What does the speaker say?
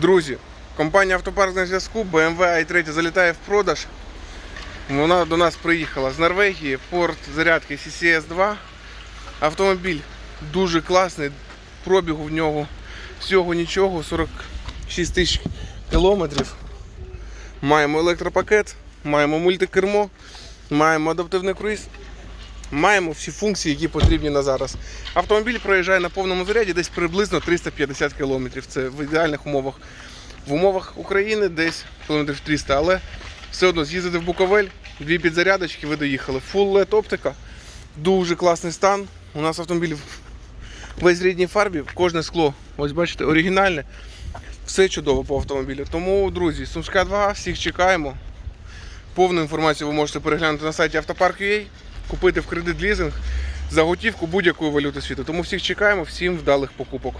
Друзі, компанія Автопарк на зв'язку BMW i3 залітає в продаж. Вона до нас приїхала з Норвегії, порт зарядки CCS2. Автомобіль дуже класний, пробігу в нього всього нічого, 46 тисяч кілометрів. Маємо електропакет, маємо мультикермо, маємо адаптивний круїз, маємо всі функції, які потрібні на зараз. Автомобіль проїжджає на повному заряді десь приблизно 350 км. Це в ідеальних умовах. В умовах України десь кілометрів 300, але все одно з'їздити в Буковель, дві підзарядочки, ви доїхали. Full LED оптика, дуже класний стан. У нас автомобіль весь рідній фарбі, кожне скло, ось бачите, оригінальне. Все чудово по автомобілю. Тому, друзі, Сумська 2, всіх чекаємо. Повну інформацію ви можете переглянути на сайті автопарк.ua, купити в кредит лізинг за готівку будь-якої валюти світу. Тому всіх чекаємо, всім вдалих покупок.